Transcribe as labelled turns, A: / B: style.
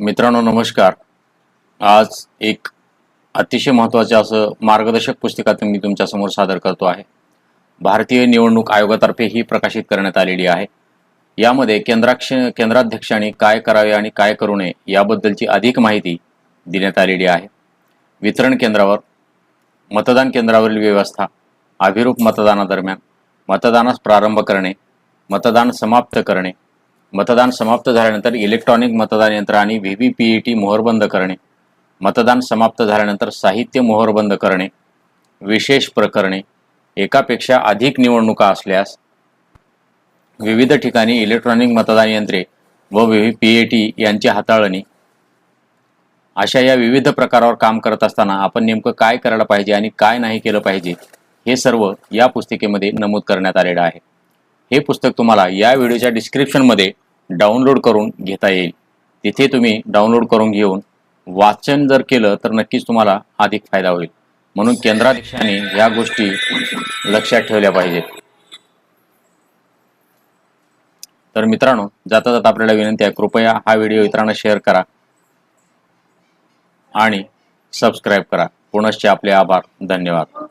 A: मित्रांनो नमस्कार. आज एक अतिशय महत्त्वाचं असं मार्गदर्शक पुस्तिकातून मी तुमच्यासमोर सादर करतो आहे. भारतीय निवडणूक आयोगातर्फे ही प्रकाशित करण्यात आलेली आहे. यामध्ये केंद्राक्ष केंद्राध्यक्षांनी काय करावे आणि काय करू नये याबद्दलची अधिक माहिती देण्यात आलेली आहे. वितरण केंद्रावर मतदान केंद्रावरील व्यवस्था अभिरूप मतदानादरम्यान मतदानास प्रारंभ करणे मतदान समाप्त करणे मतदान समाप्त झाल्यानंतर इलेक्ट्रॉनिक मतदान यंत्र आणि V V P E T मोहरबंद करणे. मतदान समाप्त झाल्यानंतर साहित्य मोहरबंद करणे. विशेष प्रकरणे. एकापेक्षा अधिक निवडणुका असल्यास विविध ठिकाणी इलेक्ट्रॉनिक मतदान यंत्रे व V V P A T यांची हाताळणी. अशा या विविध प्रकारावर काम करत असताना आपण नेमकं काय करायला पाहिजे आणि काय नाही केलं पाहिजे हे सर्व या पुस्तिकेमध्ये नमूद करण्यात आलेलं आहे. हे पुस्तक तुम्हाला या व्हिडिओच्या डिस्क्रिप्शनमध्ये डाउनलोड करून घेता येईल. तिथे तुम्ही डाउनलोड करून घेऊन वाचन जर केलं तर नक्कीच तुम्हाला अधिक फायदा होईल. म्हणून केंद्राध्यक्षाने या गोष्टी लक्षात ठेवल्या पाहिजेत. तर मित्रांनो जाता जाता आपल्याला विनंती आहे कृपया हा व्हिडिओ इतरांना शेअर करा आणि सबस्क्राईब करा. पुनश्च आपले आभार. धन्यवाद.